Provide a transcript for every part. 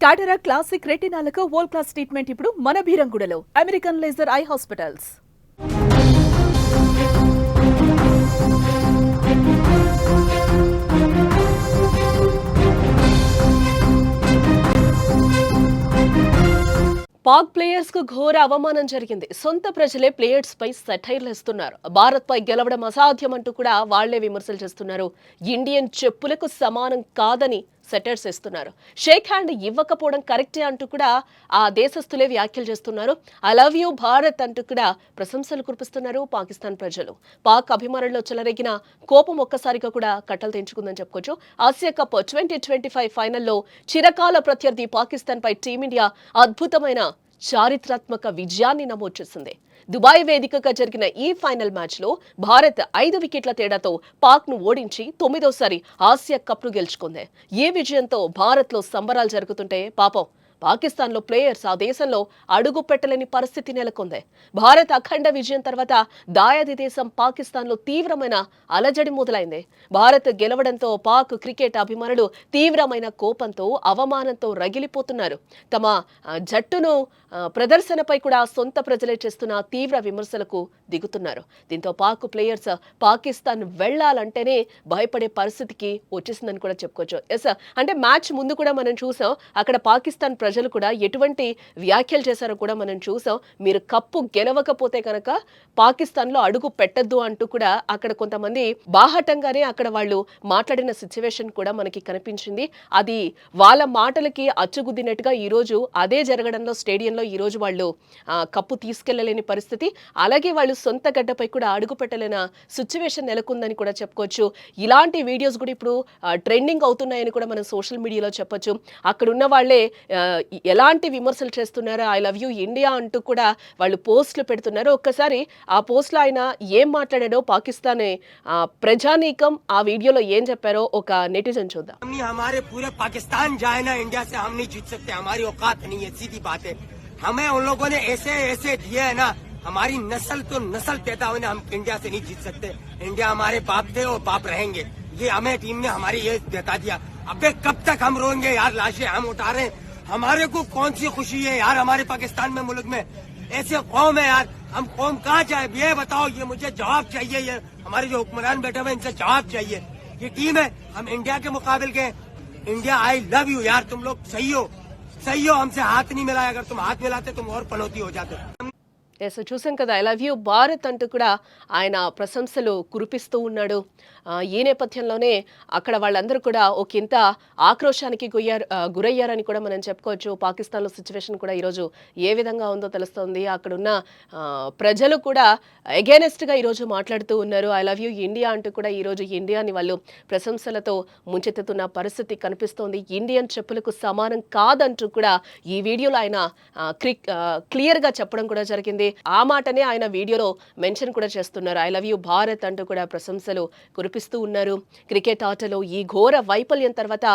టాటరా classic రెటినాలకు world class treatment ఇప్పుడు మన బీరంగుడలో American laser eye hospitals Pak ప్లేయర్స్కు ఘోర అవమానం జరిగింది సొంత ప్రజలే ప్లేయర్స్ పై సెటైర్లు ఇస్తున్నారు భారత్ పై గెలవడం అసాధ్యం అంటూ కూడా వాళ్ళే విమర్శలు చేస్తున్నారు ఇండియన్ చెప్పులకు సమానం కాదని సెటర్స్ ఇస్తున్నారు. షేక్ హ్యాండ్ ఇవ్వకపోవడం కరెక్టే అంటూ కూడా ఆ దేశస్తులే వ్యాఖ్యలు చేస్తున్నారు. ఐ లవ్ యూ భారత్ అంటూ కూడా ప్రశంసలు కురిపిస్తున్నారు పాకిస్తాన్ ప్రజలు. పాక్ అభిమానుల్లో చెలరేగిన కోపం ఒక్కసారిగా కూడా కట్టలు తెంచుకుందని చెప్పుకోవచ్చు. Asia cup twenty twenty five ఫైనల్లో చిరకాల ప్రత్యర్థి పాకిస్తాన్ పై టీమిండియా అద్భుతమైన చారిత్రాత్మక విజయాన్ని నమోదు చేసింది. దుబాయ్ వేదికగా జరిగిన ఈ ఫైనల్ మ్యాచ్లో భారత్ ఐదు వికెట్ల తేడాతో పాక్ను ఓడించి తొమ్మిదోసారి ఆసియా కప్ను గెలుచుకుంది. ఈ విజయంతో భారత్లో సంబరాలు జరుగుతుంటే పాపం? పాకిస్తాన్లో ప్లేయర్స్ ఆ దేశంలో అడుగు పెట్టలేని పరిస్థితి నెలకొంది. భారత్ అఖండ విజయం తర్వాత దాయాది దేశం పాకిస్తాన్లో తీవ్రమైన అలజడి మొదలైంది. భారత్ గెలవడంతో పాక్ క్రికెట్ అభిమానులు తీవ్రమైన కోపంతో అవమానంతో రగిలిపోతున్నారు. తమ జట్టును ప్రదర్శనపై కూడా సొంత ప్రజలే చేస్తున్న తీవ్ర విమర్శలకు దిగుతున్నారు. దీంతో పాక్ ప్లేయర్స్ పాకిస్తాన్ వెళ్ళాలంటేనే భయపడే పరిస్థితికి వచ్చేసిందని కూడా చెప్పుకోవచ్చు. ఎస్ అంటే మ్యాచ్ ముందు కూడా మనం చూసాం అక్కడ పాకిస్తాన్ ప్రజలు కూడా ఎటువంటి వ్యాఖ్యలు చేశారో కూడా మనం చూసాం. మీరు కప్పు గెలవకపోతే కనుక పాకిస్తాన్లో అడుగు పెట్టద్దు అంటూ కూడా అక్కడ కొంతమంది బాహటంగానే అక్కడ వాళ్ళు మాట్లాడిన సిచ్యువేషన్ కూడా మనకి కనిపించింది. అది వాళ్ళ మాటలకి అచ్చుగుద్దినట్టుగా ఈరోజు అదే జరగడంలో స్టేడియంలో ఈరోజు వాళ్ళు కప్పు తీసుకెళ్ళలేని పరిస్థితి. అలాగే వాళ్ళు సొంత గడ్డపై కూడా అడుగు పెట్టలేని సిచ్యువేషన్ నెలకొందని కూడా చెప్పుకోవచ్చు. ఇలాంటి వీడియోస్ కూడా ఇప్పుడు ట్రెండింగ్ అవుతున్నాయని కూడా మనం సోషల్ మీడియాలో చెప్పొచ్చు. అక్కడ ఉన్న వాళ్ళే ఎలాంటి విమర్శలు చేస్తున్నారో ఐ లవ్ యూ ఇండియా అంటూ కూడా వాళ్ళు పోస్టులు పెడుతున్నారు ఒక్కసారి ఆ పోస్ట్లో ఆయన ఏం మాట్లాడాడో పాకిస్తాన్ ఆ, ప్రజానీకం ఆ వీడియోలో ఏం చెప్పారో ఒక నెటిజన్ చూద్దాం हम नहीं हमारे पूरे पाकिस्तान जाए ना इंडिया से हम नहीं जीत सकते हमारी औकात नहीं है सीधी बात है हमें उन लोगों ने ऐसे ऐसे दिए है ना हमारी नस्ल तो नस्ल पैदा हुई ना हम इंडिया से नहीं जीत सकते इंडिया हमारे बाप थे और बाप रहेंगे ये हमें टीम ने हमारी ये बता दिया अबे कब तक हम रोएंगे यार लाशें हम उठा रहे हैं ہمارے کو کون سی خوشی ہے یار ہمارے پاکستان میں ملک میں؟ ایسے قوم ہے یار، ہم قوم کہاں جائے یہ بتاؤ، یہ مجھے جواب چاہیے، یہ ہمارے جو حکمران بیٹھے ہوئے ان سے جواب چاہیے۔ یہ ٹیم ہے، ہم انڈیا کے مقابل کے انڈیا، آئی لو یو یار، تم لوگ صحیح ہو۔ صحیح ہو، ہم سے ہاتھ نہیں ملایا۔ اگر تم ہاتھ ملاتے، تم اور پنوتی ہو جاتے۔ ఎస్ చూసాం కదా ఐ లవ్ యూ భారత్ అంటూ కూడా ఆయన ప్రశంసలు కురిపిస్తూ ఉన్నాడు. ఈ నేపథ్యంలోనే అక్కడ వాళ్ళందరూ కూడా ఒక ఇంత ఆక్రోశానికి గుయ్యారు గురయ్యారని కూడా మనం చెప్పుకోవచ్చు. పాకిస్తాన్లో సిచ్యువేషన్ కూడా ఈరోజు ఏ విధంగా ఉందో తెలుస్తోంది. అక్కడున్న ప్రజలు కూడా అగేనెస్ట్గా ఈరోజు మాట్లాడుతూ ఉన్నారు. ఐ లవ్ యూ ఇండియా అంటూ కూడా ఈరోజు ఇండియాని వాళ్ళు ప్రశంసలతో ముంచెత్తుతున్న పరిస్థితి కనిపిస్తోంది. ఇండియన్ చెప్పులకు సమానం కాదంటూ కూడా ఈ వీడియోలో ఆయన క్రిక్ క్లియర్గా చెప్పడం కూడా జరిగింది. ఆ మాటనే ఆయన వీడియోలో మెన్షన్ కూడా చేస్తున్నారు. ఐ లవ్ యూ భారత్ అంటూ కూడా ప్రశంసలు కురిపిస్తూ ఉన్నారు. క్రికెట్ ఆటలో ఈ ఘోర వైఫల్యం తర్వాత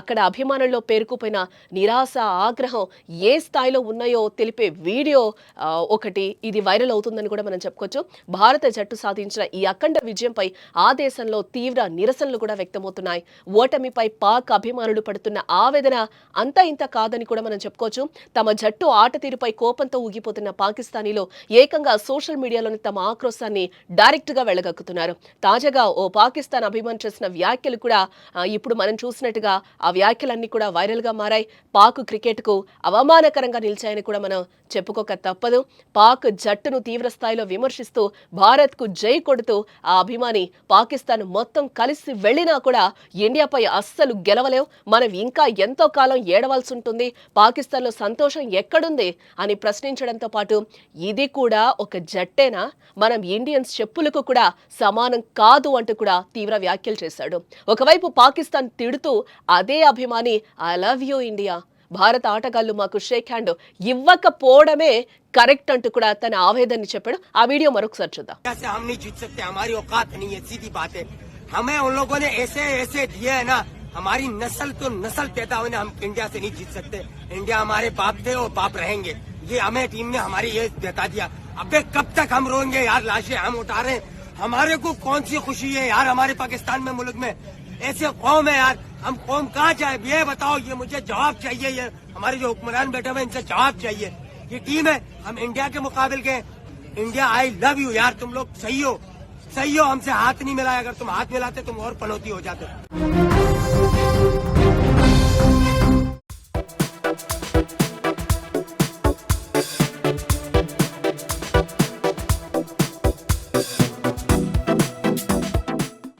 అక్కడ అభిమానుల్లో పేరుకుపోయిన నిరాశ ఆగ్రహం ఏ స్థాయిలో ఉన్నాయో తెలిపే వీడియో ఒకటి ఇది వైరల్ అవుతుందని కూడా మనం చెప్పుకోవచ్చు. భారత జట్టు సాధించిన ఈ అఖండ విజయంపై ఆ దేశంలో తీవ్ర నిరసనలు కూడా వ్యక్తమవుతున్నాయి. ఓటమిపై పాక్ అభిమానులు పడుతున్న ఆవేదన అంతా ఇంత కాదని కూడా మనం చెప్పుకోవచ్చు. తమ జట్టు ఆట తీరుపై కోపంతో ఊగిపోతున్న పాకిస్తానీలో ఏకంగా సోషల్ మీడియాలోని తమ ఆక్రోశాన్ని డైరెక్ట్గా వెళ్ళగక్కుతున్నారు తాజాగా ఓ పాకిస్తాన్ అభిమాని చేసిన వ్యాఖ్యలు కూడా ఇప్పుడు మనం చూసినట్టుగా ఆ వ్యాఖ్యలన్నీ కూడా వైరల్గా మారాయి. పాక్ క్రికెట్కు అవమానకరంగా నిలిచాయని కూడా మనం చెప్పుకోక తప్పదు. పాక్ జట్టును తీవ్రస్థాయిలో విమర్శిస్తూ భారత్కు జై కొడుతూ ఆ అభిమాని పాకిస్తాన్ మొత్తం కలిసి వెళ్ళినా కూడా ఇండియాపై అస్సలు గెలవలేవు. మనం ఇంకా ఎంతో కాలం ఏడవలసి ఉంటుంది. పాకిస్తాన్లో సంతోషం ఎక్కడుంది అని ప్రశ్నించడంతో పాటు ఇది కూడా ఒక జట్టేనా? మనం ఇండియన్స్ చెప్పులకు కూడా సమానం కాదు అంటూ కూడా తీవ్ర వ్యాఖ్యలు చేశాడు. ఒకవైపు పాకిస్తాన్ తిడుతూ అదే అభిమాని ఐ లవ్ యూ ఇండియా భారత ఆటగాళ్లు మాకు షేక్ హ్యాండ్ ఇవ్వకపోవడమే కరెక్ట్ అంటూ కూడా తన ఆవేదనని చెప్పాడు ఆ వీడియో మరొకసారి చూద్దాం इंडिया से हम नहीं जीत सकते हमारी औकात नहीं है सीधी बात है हमें उन लोगों ने ऐसे ऐसे दिए है ना हमारी नस्ल तो नस्ल पैदा हुई ना हम इंडिया से नहीं जीत सकते इंडिया हमारे बाप थे और बाप रहेंगे ये हमें टीम ने हमारी ये बता दिया अबे कब तक हम रोएंगे यार लाशें हम उठा रहे हैं ہمارے کو کون سی خوشی ہے یار ہمارے پاکستان میں ملک میں؟ ایسے قوم ہے یار، ہم قوم کہاں جائے؟ یہ بتاؤ، یہ مجھے جواب چاہیے، یہ ہمارے جو حکمران بیٹھے ہوئے ان سے جواب چاہیے۔ یہ ٹیم ہے، ہم انڈیا کے مقابل کے انڈیا آئی لو یو یار، تم لوگ صحیح ہو۔ صحیح ہو، ہم سے ہاتھ نہیں ملایا اگر تم ہاتھ ملاتے، تم اور پنوتی ہو جاتے۔